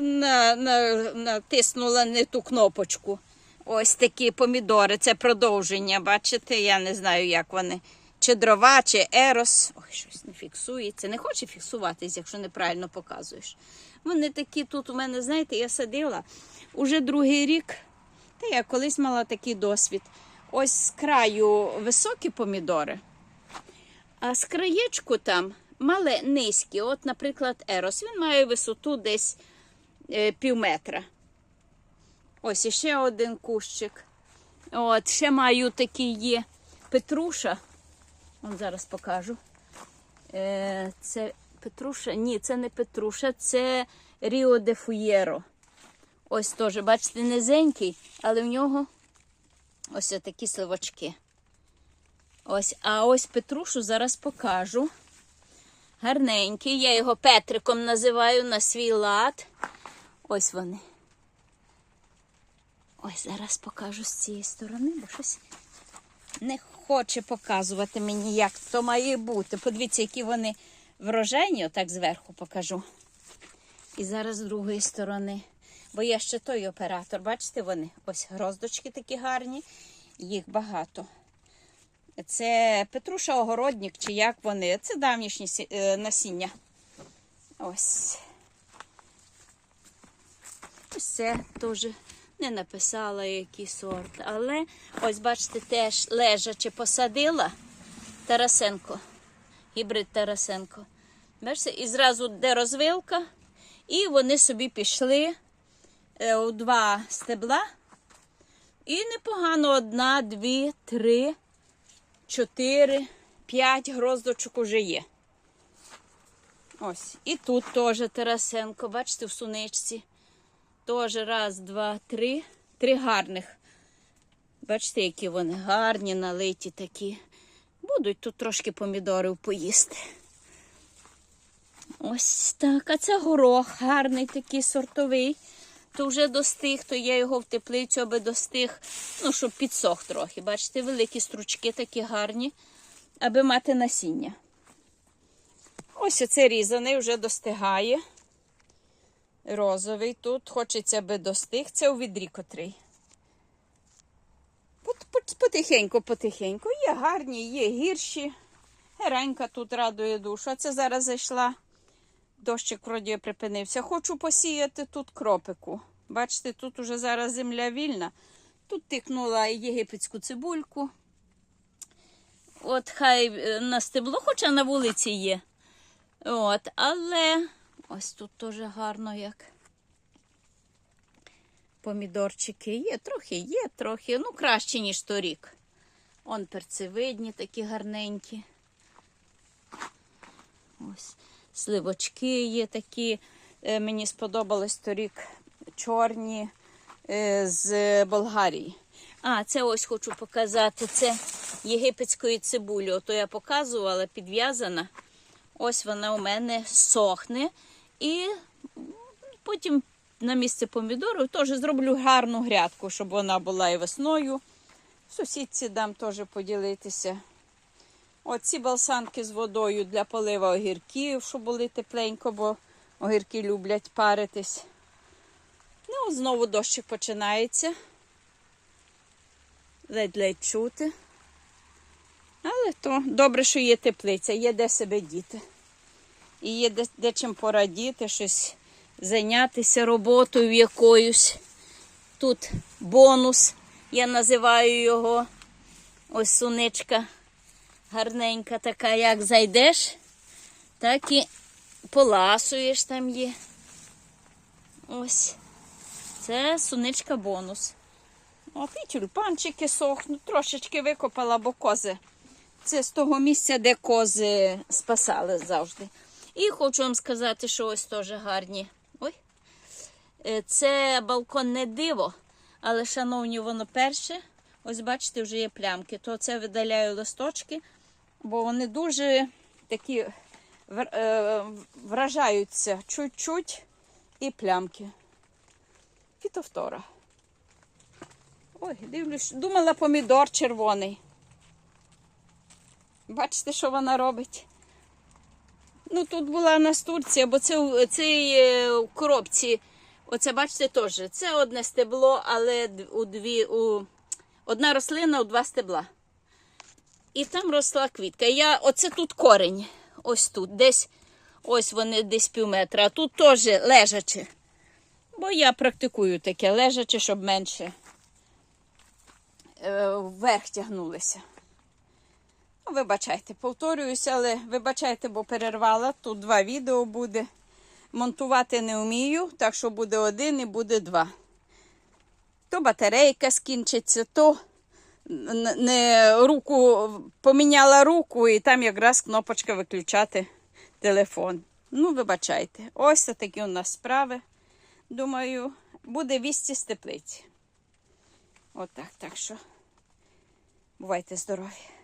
на, на, натиснула не ту кнопочку. Ось такі помідори. Це продовження. Бачите, я не знаю, як вони. Чи дрова, чи ерос. Ой, щось не фіксується. Не хоче фіксуватись, якщо неправильно показуєш. Вони такі тут у мене, знаєте, я садила уже другий рік. Та я колись мала такий досвід. Ось з краю високі помідори, а з краєчку там мале низькі. От, наприклад, ерос. Він має висоту десь пів метра. Ось іще один кущик. От, ще маю такий є Петруша. Вон зараз покажу. Е, це Петруша? Ні, це не Петруша, це Ріо де Фуєро. Ось теж, бачите, низенький, але в нього ось такі сливочки. Ось, а ось Петрушу зараз покажу. Гарненький. Я його Петриком називаю на свій лад. Ось вони. Ось зараз покажу з цієї сторони, бо щось не хоче показувати мені, як то має бути. Подивіться, які вони врожайні, отак зверху покажу. І зараз з другої сторони. Бо я ще той оператор, бачите, вони ось гроздочки такі гарні, їх багато. Це Петруша Огородник, чи як вони. Це давнішні е, насіння. Ось. Ось теж не написала який сорт. Але ось, бачите, теж лежачи посадила Тарасенко. Гібрид Тарасенко. Бачите, і зразу де розвилка, і вони собі пішли е, у два стебла. І непогано одна, дві, три, чотири, п'ять гроздочок уже є. Ось. І тут теж Тарасенко, бачите, в суничці. Теж раз, два, три. Три гарних. Бачите, які вони гарні, налиті такі. Будуть тут трошки помідорів поїсти. Ось так. А це горох гарний такий сортовий. То вже достиг, то я його в теплицю, аби достиг, ну, щоб підсох трохи. Бачите, великі стручки такі гарні, аби мати насіння. Ось оце різаний вже достигає. Розовий тут. Хочеться, аби достиг. Це у відрі котрий. Пот- пот- Потихеньку, потихеньку. Є гарні, є гірші. Геранька тут радує душу. А це зараз зайшла. Дощик вроді припинився. Хочу посіяти тут кропику. Бачите, тут уже зараз земля вільна. Тут тикнула єгипетську цибульку. От хай е, на стебло, хоча на вулиці є. От, але ось тут теж гарно як. Помідорчики є, трохи є, трохи, ну краще, ніж торік. Он перцевидні такі гарненькі. Ось сливочки є такі. Е, Мені сподобались торік чорні е, з Болгарії. А, це ось хочу показати. Це єгипетської цибулі. Ото я показувала, підв'язана. Ось вона у мене сохне. І потім на місце помідорів теж зроблю гарну грядку, щоб вона була і весною. Сусідці дам теж поділитися. Оці балсанки з водою для полива огірків, щоб були тепленько, бо огірки люблять паритись. Ну, знову дощик починається. Ледь-ледь чути. Але то добре, що є теплиця, є де себе діти. І є де, де чим порадіти, щось зайнятися роботою якоюсь. Тут бонус, я називаю його. Ось суничка гарненька така, як зайдеш, так і поласуєш там є. Ось. Це суничка бонус. От і тюльпанчики сохнуть, трошечки викопала, бо кози. Це з того місця, де кози спасали завжди. І хочу вам сказати, що ось теж гарні. Ой. Е, Це балконне диво, але, шановні, воно перше. Ось бачите, вже є плямки. То це видаляю листочки, бо вони дуже такі е, вражаються чуть-чуть і плямки. Фітофтора. Ой, дивлюсь, думала помідор червоний. Бачите, що вона робить? Ну, тут була настурція, бо це, в коробці Оце, бачите, теж. Це одне стебло, але у дві, у... одна рослина у два стебла. І там росла квітка. Я, оце тут корень. Ось тут. Десь, ось вони десь пів метра. А тут теж лежачі. Бо я практикую таке лежаче, щоб менше е, вверх тягнулися. Вибачайте, повторююся, але вибачайте, бо перервала. Тут два відео буде. Монтувати не вмію, так що буде один і буде два. То батарейка скінчиться, то не руку поміняла руку, і там якраз кнопочка виключати телефон. Ну, вибачайте, ось такі у нас справи. Думаю, буде вісті з теплиці. Отак, так що бувайте здорові.